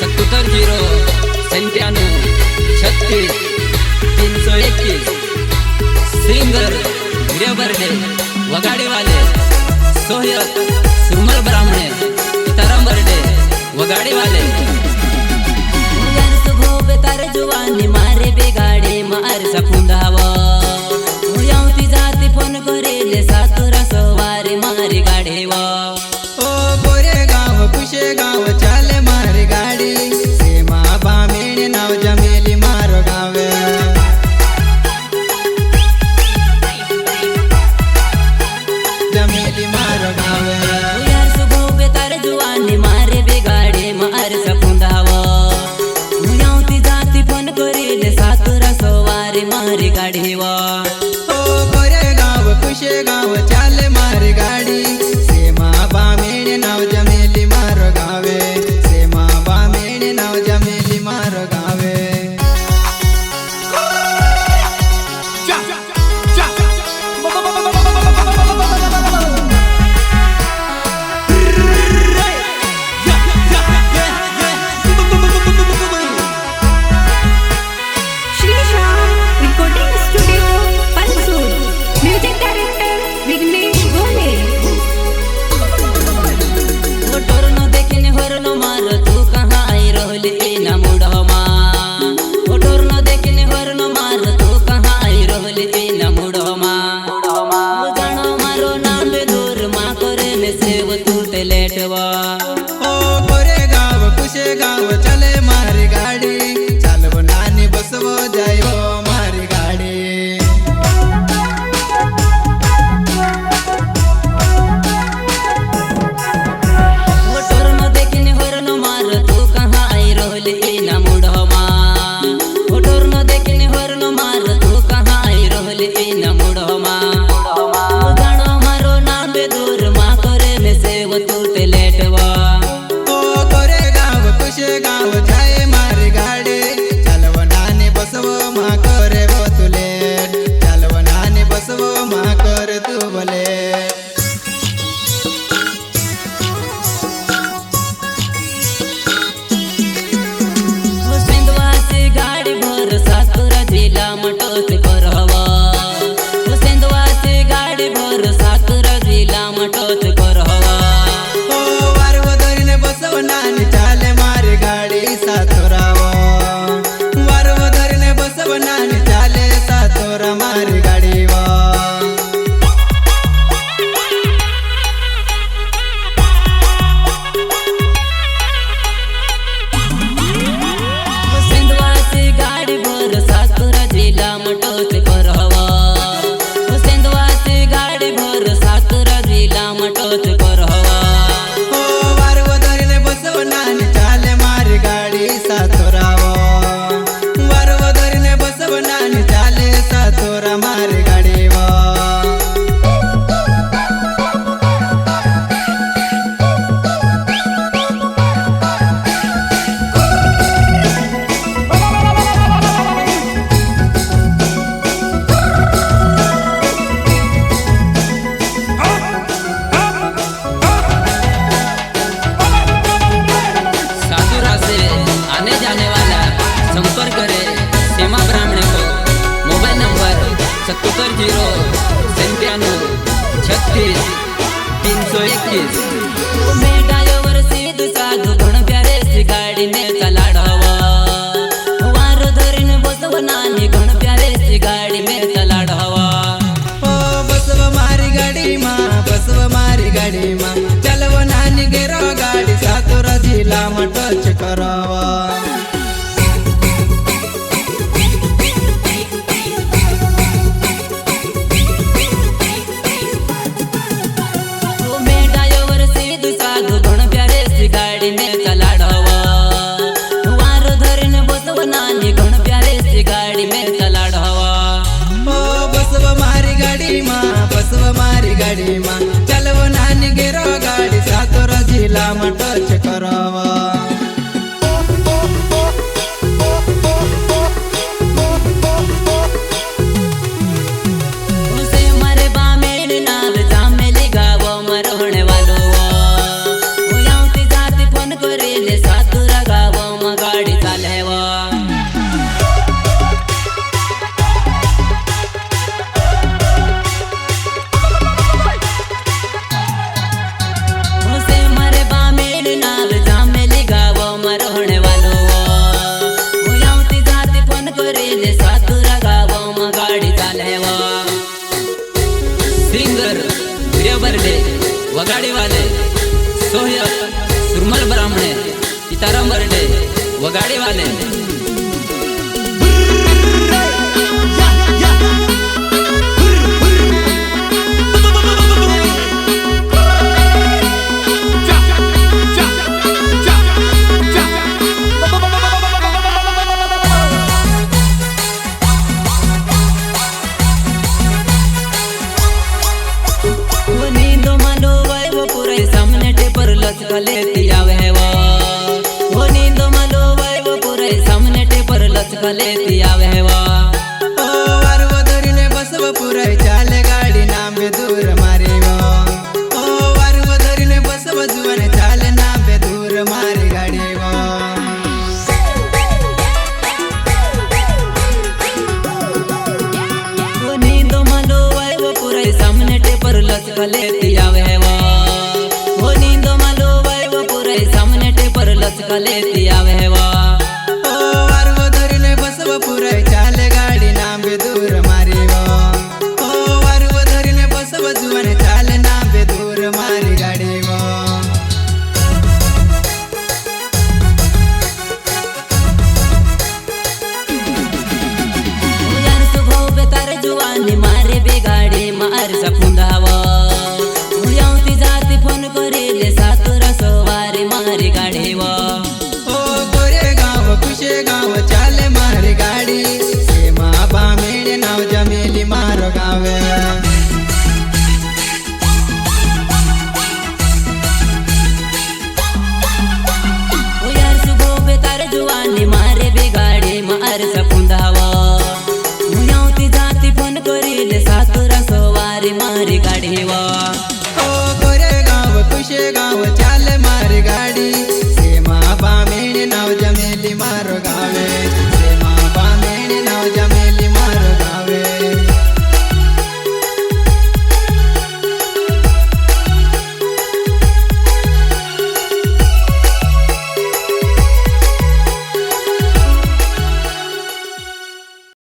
सत्तर झिरो सत्त्याण्णव छत्तीस तीन तीनशे एकतीस सिंगर गिरेबर्डे वगाडेवाले सोहयत सुमल ब्राह्मणे तरंबर्डे वगाडेवाले. ಗಾಡಿವಾ તીનસો એકવીસ রে মা સીતારામ વરડે વગાડી વાને टेपर लचकले bodies up.